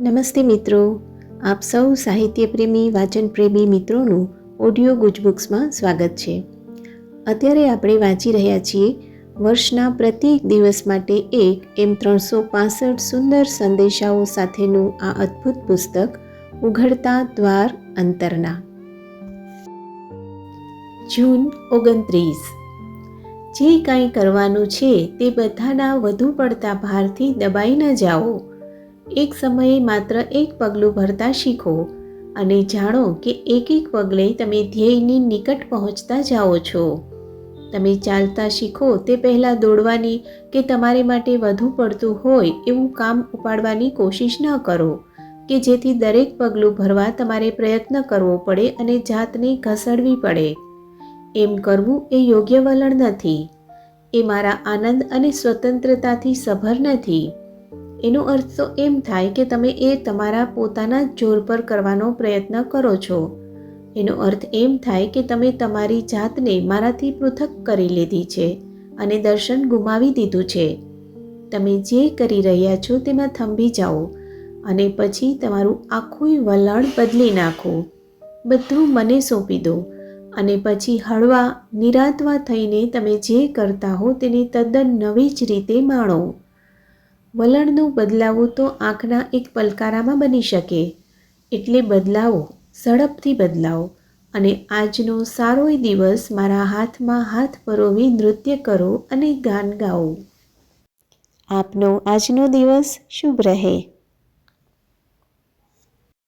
નમસ્તે મિત્રો. આપ સૌ સાહિત્યપ્રેમી, વાચનપ્રેમી મિત્રોનું ઓડિયો ગુજબુક્સમાં સ્વાગત છે. અત્યારે આપણે વાંચી રહ્યા છીએ વર્ષના પ્રત્યેક દિવસ માટે એક એમ ત્રણસો પાસઠ સુંદર સંદેશાઓ સાથેનું આ અદ્ભુત પુસ્તક, ઉઘડતા દ્વાર અંતરના. જૂન ઓગણત્રીસ. જે કાંઈ કરવાનું છે તે બધાના વધુ પડતા ભારથી દબાઈ ન જાઓ. એક સમયે માત્ર એક પગલું ભરતા શીખો અને જાણો કે એક એક પગલે તમે ધ્યેયની નિકટ પહોંચતા જાઓ છો. તમે ચાલતા શીખો તે પહેલાં દોડવાની કે તમારે માટે વધુ પડતું હોય એવું કામ ઉપાડવાની કોશિશ ન કરો, કે જેથી દરેક પગલું ભરવા તમારે પ્રયત્ન કરવો પડે અને જાતને ઘસડવી પડે. એમ કરવું એ યોગ્ય વલણ નથી. એ મારા આનંદ અને સ્વતંત્રતાથી સભર નથી. એનો અર્થ તો એમ થાય કે તમે એ તમારા પોતાના જોર પર કરવાનો પ્રયત્ન કરો છો. એનો અર્થ એમ થાય કે તમે તમારી જાતને મારાથી પૃથક કરી લીધી છે અને દર્શન ગુમાવી દીધું છે. તમે જે કરી રહ્યા છો તેમાં થંભી જાઓ અને પછી તમારું આખું વલણ બદલી નાખો. બધું મને સોંપી દો અને પછી હળવા, નિરાતવા થઈને તમે જે કરતા હો તેને તદ્દન નવી જ રીતે માણો. વલણનું બદલાવું તો આંખના એક પલકારામાં બની શકે. એટલે બદલાવો, ઝડપથી બદલાવો અને આજનો સારોય દિવસ મારા હાથમાં હાથ પરોવી નૃત્ય કરો અને ગાન ગાઓ. આપનો આજનો દિવસ શુભ રહે.